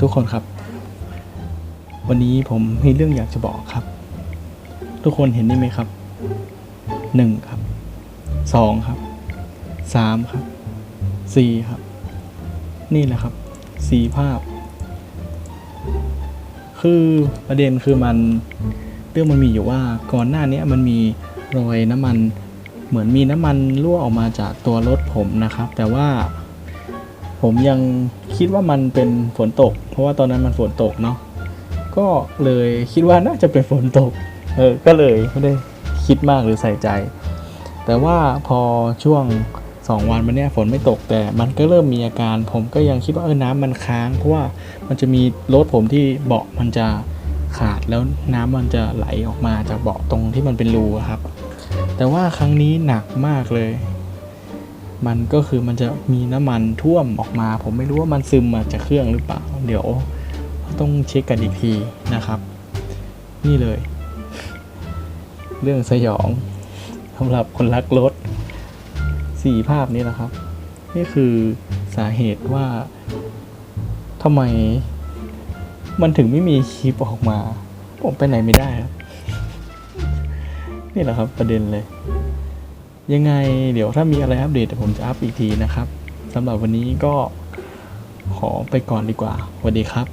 ทุกคนครับ วันนี้ผมมีเรื่องอยากจะบอกครับ ทุกคนเห็นนี่ไหมครับหนึ่งครับสองครับสามครับสี่ครับ นี่แหละครับสี่ภาพ คือประเด็นคือมันเรื่องมันมีอยู่ว่าก่อนหน้านี้มันมีรอยน้ำมันเหมือนมีน้ำมันรั่วออกมาจากตัวรถผมนะครับ แต่ว่า ผมยังคิดว่ามันเป็นฝนตก เพราะว่าตอนนั้นมันฝนตกเนาะก็เลยคิดว่าน่าจะเป็นฝนตกเออก็เลยไม่ได้คิดมากหรือใส่ใจ แต่ว่าพอช่วง 2 วันมาเนี้ยฝนไม่ตกแต่มันก็เริ่มมีอาการ ผมก็ยังคิดว่าเออน้ำมันค้าง เพราะว่ามันจะมีรถผมที่เบาะมันจะขาดแล้วน้ำมันจะไหลออกมาจากเบาะตรงที่มันเป็นรูครับ แต่ว่าครั้งนี้หนักมากเลย มันก็คือมันจะมีน้ำมันท่วมออกมา ผมไม่รู้ว่ามันซึมมาจากเครื่องหรือเปล่า เดี๋ยวต้องเช็คกันอีกทีนะครับ นี่เลย เรื่องสยองสำหรับคนรักรถสี่ภาพนี้แหละครับ นี่คือสาเหตุว่าทำไมมันถึงไม่มีคลิปออกมา ผมไปไหนไม่ได้ครับ นี่แหละครับประเด็นเลย ยังไงเดี๋ยวถ้ามีอะไรอัปเดตผมจะอัพอีกทีนะครับสำหรับวันนี้ก็ขอไปก่อนดีกว่าสวัสดีครับ